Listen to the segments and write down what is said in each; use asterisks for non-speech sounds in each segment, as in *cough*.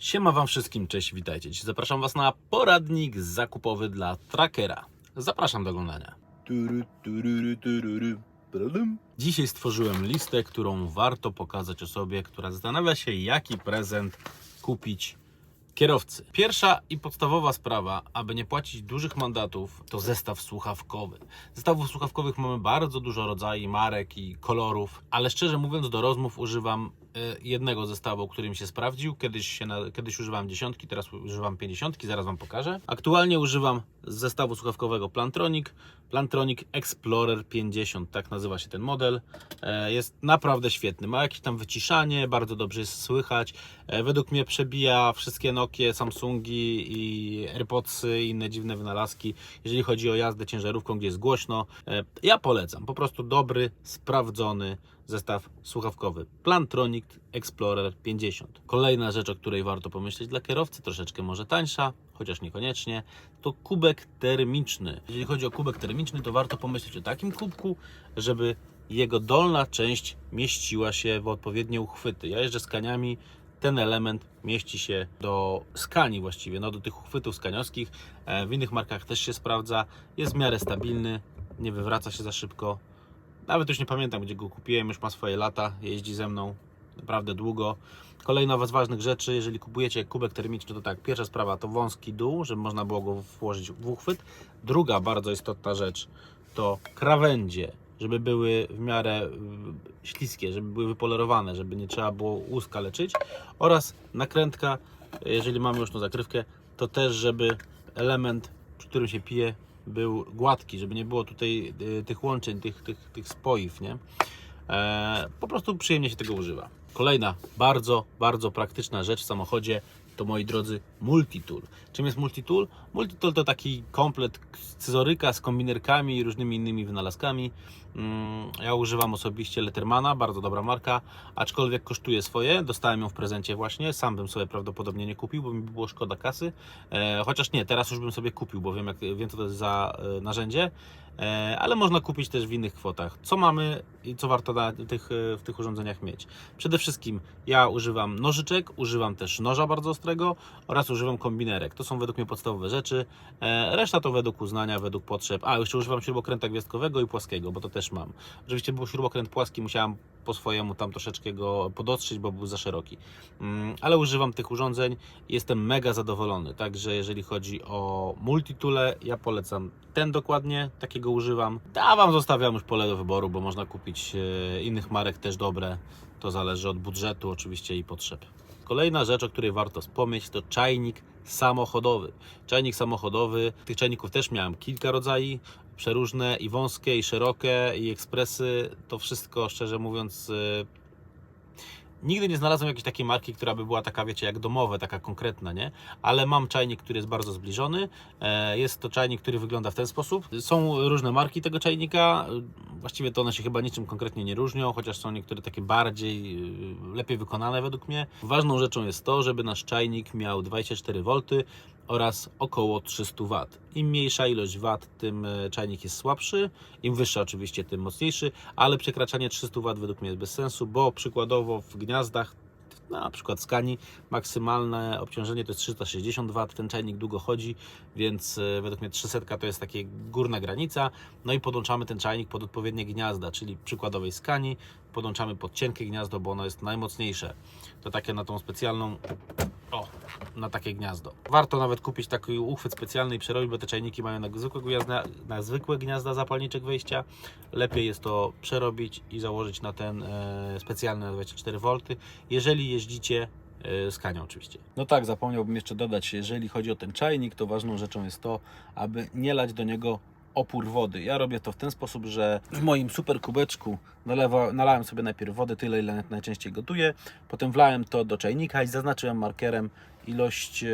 Siema Wam wszystkim, cześć, witajcie. Dziś zapraszam Was na poradnik zakupowy dla trackera. Zapraszam do oglądania. Dzisiaj stworzyłem listę, którą warto pokazać osobie, która zastanawia się, jaki prezent kupić kierowcy. Pierwsza i podstawowa sprawa, aby nie płacić dużych mandatów, to zestaw słuchawkowy. Zestawów słuchawkowych mamy bardzo dużo rodzajów, marek i kolorów, ale szczerze mówiąc, do rozmów używam jednego zestawu, który mi się sprawdził. Kiedyś, się na, kiedyś używam dziesiątki, teraz używam pięćdziesiątki, zaraz Wam pokażę. Aktualnie używam zestawu słuchawkowego Plantronic, Plantronic Explorer 50, tak nazywa się ten model. E, Jest naprawdę świetny. Ma jakieś tam wyciszanie, bardzo dobrze jest słychać. E, Według mnie przebija wszystkie Nokie, Samsungi i AirPodsy i inne dziwne wynalazki, jeżeli chodzi o jazdę ciężarówką, gdzie jest głośno. E, Ja polecam. Po prostu dobry, sprawdzony zestaw słuchawkowy. Plantronic Explorer 50. Kolejna rzecz, o której warto pomyśleć dla kierowcy, troszeczkę może tańsza, chociaż niekoniecznie, to kubek termiczny. Jeżeli chodzi o kubek termiczny, to warto pomyśleć o takim kubku, żeby jego dolna część mieściła się w odpowiednie uchwyty. Ja jeżdżę z ten element mieści się do skani właściwie, no do tych uchwytów skaniowskich. E, W innych markach też się sprawdza. Jest w miarę stabilny, nie wywraca się za szybko. Nawet już nie pamiętam, gdzie go kupiłem, już ma swoje lata, jeździ ze mną naprawdę długo. Kolejna z ważnych rzeczy, jeżeli kupujecie kubek termiczny, to tak, pierwsza sprawa to wąski dół, żeby można było go włożyć w uchwyt. Druga bardzo istotna rzecz to krawędzie, żeby były w miarę y, śliskie, żeby były wypolerowane, żeby nie trzeba było łuska leczyć. Oraz nakrętka, jeżeli mamy już tą zakrywkę, to też, żeby element, przy którym się pije, był gładki, żeby nie było tutaj y, tych łączeń, tych, tych, tych spoiw, nie? E, po prostu przyjemnie się tego używa. Kolejna bardzo, bardzo praktyczna rzecz w samochodzie to moi drodzy multitool. Czym jest multitool? Multitool to taki komplet scyzoryka z kombinerkami i różnymi innymi wynalazkami. Mm, Ja używam osobiście Lettermana, bardzo dobra marka, aczkolwiek kosztuje swoje. Dostałem ją w prezencie właśnie. Sam bym sobie prawdopodobnie nie kupił, bo mi by było szkoda kasy. E, Chociaż nie, teraz już bym sobie kupił, bo wiem, jak, wiem co to jest za e, narzędzie. E, Ale można kupić też w innych kwotach. Co mamy i co warto na tych, w tych urządzeniach mieć? Przede wszystkim ja używam nożyczek, używam też noża bardzo ostrego oraz używam kombinerek. To są według mnie podstawowe rzeczy. Reszta to według uznania, według potrzeb. A, jeszcze używam śrubokręta gwiazdkowego i płaskiego, bo to też mam. Oczywiście był śrubokręt płaski, musiałem po swojemu tam troszeczkę go podostrzyć, bo był za szeroki. Mm, Ale używam tych urządzeń i jestem mega zadowolony. Także jeżeli chodzi o multitule, ja polecam ten dokładnie, takiego używam. A Wam zostawiam już pole do wyboru, bo można kupić e, innych marek też dobre. To zależy od budżetu oczywiście i potrzeb. Kolejna rzecz, o której warto wspomnieć, to czajnik samochodowy. Czajnik samochodowy, tych czajników też miałem kilka rodzajów, przeróżne i wąskie, i szerokie, i ekspresy. To wszystko, szczerze mówiąc, y, Nigdy nie znalazłem jakiejś takiej marki, która by była taka, wiecie, jak domowe, taka konkretna, nie? Ale mam czajnik, który jest bardzo zbliżony. E, Jest to czajnik, który wygląda w ten sposób. Są różne marki tego czajnika. Właściwie to one się chyba niczym konkretnie nie różnią, chociaż są niektóre takie bardziej, y, lepiej wykonane według mnie. Ważną rzeczą jest to, żeby nasz czajnik miał 24 V oraz około 300 W. Im mniejsza ilość W, tym e, czajnik jest słabszy, im wyższa oczywiście, tym mocniejszy, ale przekraczanie 300 W według mnie jest bez sensu, bo przykładowo w gniazdach na przykład skani maksymalne obciążenie to jest 360 W, ten czajnik długo chodzi, więc e, według mnie 300 to jest taka górna granica, no i podłączamy ten czajnik pod odpowiednie gniazda, czyli przykładowej skani podłączamy pod cienkie gniazdo, bo ono jest najmocniejsze. To takie na tą specjalną o, na takie gniazdo. Warto nawet kupić taki uchwyt specjalny i przerobić, bo te czajniki mają na zwykłe gniazda, na zwykłe gniazda zapalniczek wejścia. Lepiej jest to przerobić i założyć na ten e, specjalny na 24 V, jeżeli jeździcie e, z kanią oczywiście. No tak, zapomniałbym jeszcze dodać, jeżeli chodzi o ten czajnik, to ważną rzeczą jest to, aby nie lać do niego opór wody. Ja robię to w ten sposób, że w moim super kubeczku nalewa, nalałem sobie najpierw wodę, tyle ile najczęściej gotuję, potem wlałem to do czajnika i zaznaczyłem markerem ilość e,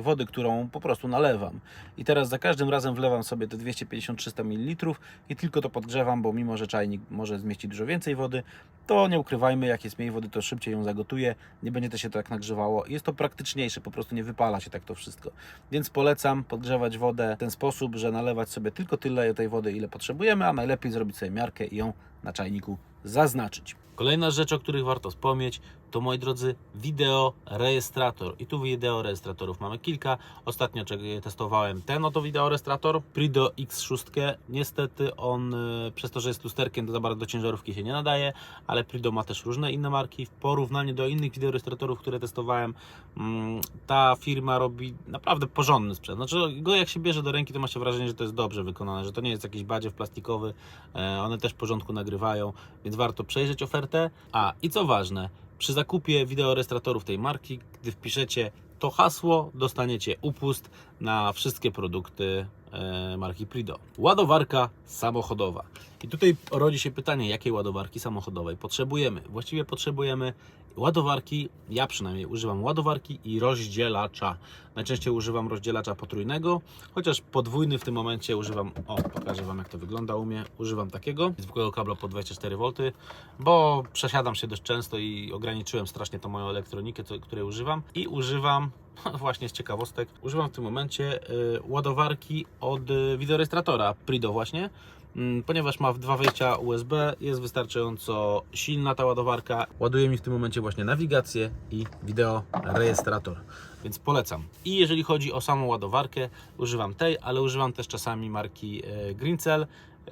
wody, którą po prostu nalewam. I teraz za każdym razem wlewam sobie te 250-300 ml i tylko to podgrzewam, bo mimo, że czajnik może zmieścić dużo więcej wody, to nie ukrywajmy, jak jest mniej wody, to szybciej ją zagotuje, nie będzie to się tak nagrzewało. Jest to praktyczniejsze, po prostu nie wypala się tak to wszystko. Więc polecam podgrzewać wodę w ten sposób, że nalewać sobie tylko tyle tej wody, ile potrzebujemy, a najlepiej zrobić sobie miarkę i ją na czajniku zaznaczyć. Kolejna rzecz, o których warto wspomnieć, to moi drodzy, wideo rejestrator. I tu wideo rejestratorów mamy kilka. Ostatnio testowałem ten oto wideo rejestrator, Prido X6. Niestety on y, przez to, że jest lusterkiem, to za bardzo do ciężarówki się nie nadaje, ale Prido ma też różne inne marki. W porównaniu do innych wideo rejestratorów, które testowałem, mm, ta firma robi naprawdę porządny sprzęt. Znaczy, go jak się bierze do ręki, to ma się wrażenie, że to jest dobrze wykonane, że to nie jest jakiś badziew plastikowy. E, One też w porządku nagrywają, więc warto przejrzeć ofertę. A i co ważne, przy zakupie wideorejestratorów tej marki, gdy wpiszecie to hasło, dostaniecie upust na wszystkie produkty e, marki Prido. Ładowarka samochodowa. I tutaj rodzi się pytanie, jakiej ładowarki samochodowej potrzebujemy? Właściwie potrzebujemy ładowarki, ja przynajmniej używam ładowarki i rozdzielacza. Najczęściej używam rozdzielacza potrójnego, chociaż podwójny w tym momencie używam, o pokażę Wam jak to wygląda u mnie, używam takiego, zwykłego kabla po 24V, bo przesiadam się dość często i ograniczyłem strasznie tą moją elektronikę, której używam i używam, *laughs* właśnie z ciekawostek, używam w tym momencie y, ładowarki od y, wideorejestratora Prido właśnie, Mm, ponieważ ma dwa wejścia USB, jest wystarczająco silna ta ładowarka. Ładuje mi w tym momencie właśnie nawigację i wideo rejestrator, więc polecam. I jeżeli chodzi o samą ładowarkę, używam tej, ale używam też czasami marki e, Greencell.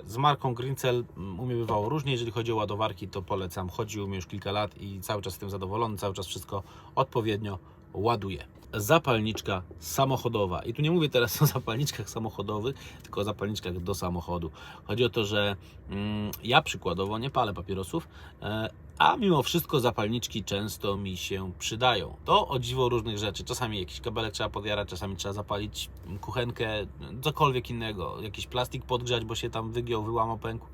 Z marką Greencell mm, u mnie bywało różnie, jeżeli chodzi o ładowarki, to polecam. Chodzi u mnie już kilka lat i cały czas jestem zadowolony, cały czas wszystko odpowiednio ładuje. Zapalniczka samochodowa. I tu nie mówię teraz *laughs* o zapalniczkach samochodowych, tylko o zapalniczkach do samochodu. Chodzi o to, że mm, ja przykładowo nie palę papierosów, e, a mimo wszystko zapalniczki często mi się przydają. To o dziwo różnych rzeczy. Czasami jakiś kabelek trzeba podjarać, czasami trzeba zapalić kuchenkę, cokolwiek innego. Jakiś plastik podgrzać, bo się tam wygiął, wyłamał, pękł.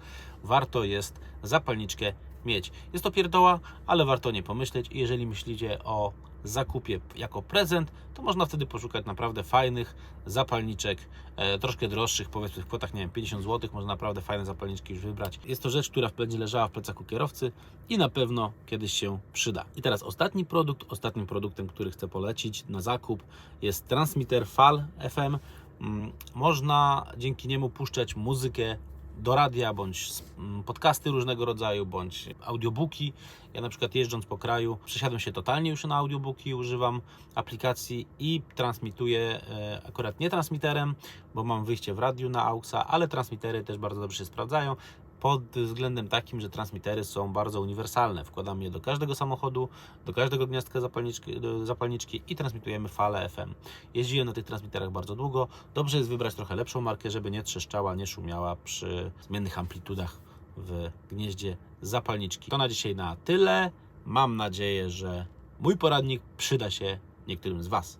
Warto jest zapalniczkę mieć. Jest to pierdoła, ale warto nie pomyśleć. Jeżeli myślicie o zakupie jako prezent, to można wtedy poszukać naprawdę fajnych zapalniczek, e, troszkę droższych, powiedzmy w kwotach, nie wiem, 50 zł, można naprawdę fajne zapalniczki już wybrać. Jest to rzecz, która będzie leżała w plecaku kierowcy i na pewno kiedyś się przyda. I teraz ostatni produkt, ostatnim produktem, który chcę polecić na zakup jest transmitter FAL FM. Mm, Można dzięki niemu puszczać muzykę do radia, bądź mm, podcasty różnego rodzaju, bądź audiobooki. Ja na przykład jeżdżąc po kraju przesiadłem się totalnie już na audiobooki, używam aplikacji i transmituję e, akurat nie transmiterem, bo mam wyjście w radiu na AUXa, ale transmitery też bardzo dobrze się sprawdzają pod względem takim, że transmitery są bardzo uniwersalne. Wkładamy je do każdego samochodu, do każdego gniazdka zapalniczki, zapalniczki i transmitujemy falę FM. Jeździłem na tych transmiterach bardzo długo. Dobrze jest wybrać trochę lepszą markę, żeby nie trzeszczała, nie szumiała przy zmiennych amplitudach w gnieździe zapalniczki. To na dzisiaj na tyle. Mam nadzieję, że mój poradnik przyda się niektórym z Was.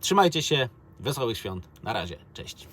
Trzymajcie się, wesołych świąt. Na razie, cześć.